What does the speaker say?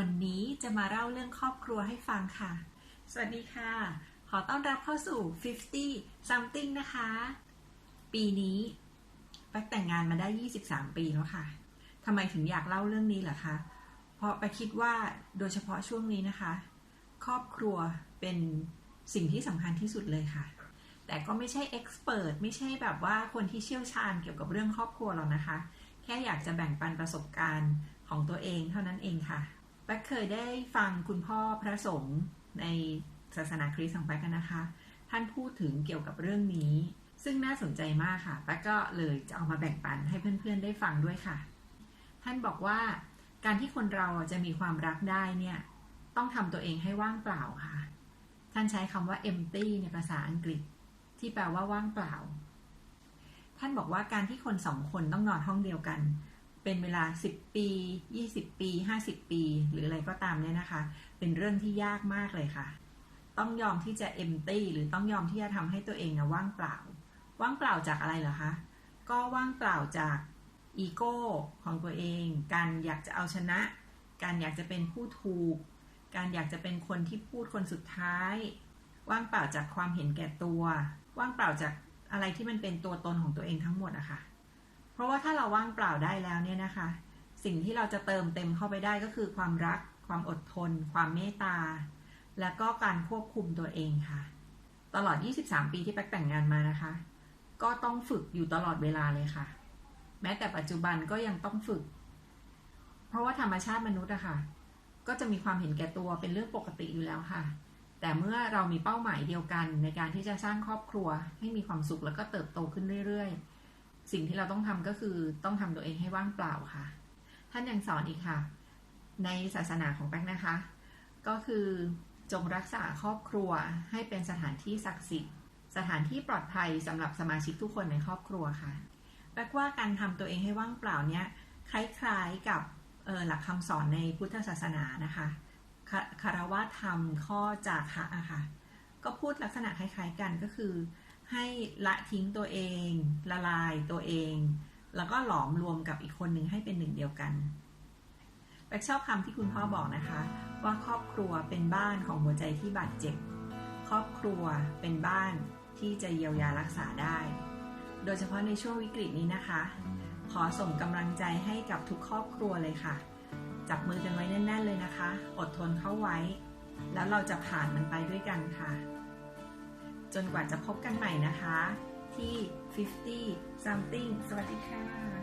วันนี้จะมาเล่าเรื่องครอบครัวให้ฟังค่ะ สวัสดีค่ะ ขอต้อนรับเข้าสู่ 50 something นะคะ ปีนี้แปกแต่งงานมาได้ 23 ปีแล้วค่ะทำไมถึงอยากเล่าเรื่องนี้เหรอคะ เพราะแป๊กคิดว่าโดยเฉพาะช่วงนี้นะคะ ครอบครัวเป็นสิ่งที่สำคัญที่สุดเลยค่ะ แต่ก็ไม่ใช่เอ็กซ์เพรสไม่ใช่แบบว่าคนที่เชี่ยวชาญเกี่ยวกับเรื่องครอบครัวหรอกนะคะ แค่อยากจะแบ่งปันประสบการณ์ของตัวเองเท่านั้นเองค่ะ แป๊กเคยได้ฟังคุณพ่อพระสงฆ์ในศาสนาคริสต์ของแป๊กกันนะคะ ท่านพูดถึงเกี่ยวกับเรื่องนี้ ซึ่งน่าสนใจมากค่ะแป๊กก็เลยจะเอามาแบ่งปันให้เพื่อนๆได้ฟังด้วยค่ะ ท่านบอกว่าการที่คนเราจะมีความรักได้เนี่ยต้องทำตัวเองให้ว่างเปล่าค่ะ ท่านใช้คำว่า empty ในภาษาอังกฤษ ที่แปลว่าว่างเปล่า ท่านบอกว่าการที่คนสองคนต้องนอนห้องเดียวกัน เป็นเวลา 10 ปี 20 ปี 50 ปี หรืออะไรก็ตามเนี่ยนะคะ เป็นเรื่องที่ยากมากเลยค่ะ ต้องยอมที่จะ empty หรือต้องยอมที่จะทำให้ตัวเองนะว่างเปล่า ว่างเปล่าจากอะไรเหรอคะ ก็ว่างเปล่าจากอีโก้ของตัวเอง การอยากจะเอาชนะ การอยากจะเป็นผู้ถูก การอยากจะเป็นคนที่พูดคนสุดท้าย ว่างเปล่าจากความเห็นแก่ตัว ว่างเปล่าจากอะไรที่มันเป็นตัวตนของตัวเองทั้งหมดอะค่ะ เพราะว่าถ้าเราว่างเปล่าได้แล้วเนี่ยนะคะ สิ่งที่เราจะเติมเต็มเข้าไปได้ก็คือความรัก ความอดทน ความเมตตา และก็การควบคุมตัวเองค่ะ ตลอด 23 ปีที่แป๊กแต่งงานมานะคะ ก็ต้องฝึกอยู่ตลอดเวลาเลยค่ะ แม้แต่ปัจจุบันก็ยังต้องฝึก เพราะว่าธรรมชาติมนุษย์อะค่ะ ก็จะมีความเห็นแก่ตัวเป็นเรื่องปกติอยู่แล้วค่ะแต่เมื่อเรามีเป้าหมายเดียวกันในการที่จะสร้างครอบครัวให้มีความสุขแล้วก็เติบโตขึ้นเรื่อย สิ่งที่เราต้องทำก็คือต้องทำตัวเองให้ว่างเปล่าค่ะ ท่านยังสอนอีกค่ะ ในศาสนาของแป๊กนะคะ ก็คือจงรักษาครอบครัวให้เป็นสถานที่ศักดิ์สิทธิ์ สถานที่ปลอดภัยสำหรับสมาชิกทุกคนในครอบครัวค่ะแปลว่าการทำตัวเองให้ว่างเปล่าเนี่ยคล้ายๆกับหลักคำสอนในพุทธศาสนานะคะคคารวะธรรมข้อจาคะอะค่ะ ก็พูดลักษณะคล้ายๆกันก็คือ ให้ละทิ้งตัวเอง ละลายตัวเอง แล้วก็หลอมรวมกับอีกคนหนึ่งให้เป็นหนึ่งเดียวกันแปกชอบคำที่คุณพ่อบอกนะคะ ว่าครอบครัวเป็นบ้านของหัวใจที่บาดเจ็บ ครอบครัวเป็นบ้านที่จะเยียวยารักษาได้ โดยเฉพาะในช่วงวิกฤตนี้นะคะ ขอส่งกำลังใจให้กับทุกครอบครัวเลยค่ะ จับมือกันไว้แน่น ๆ เลยนะคะ อดทนเข้าไว้ แล้วเราจะผ่านมันไปด้วยกันค่ะ จนกว่าจะพบกันใหม่นะคะ ที่ 50 something สวัสดีค่ะ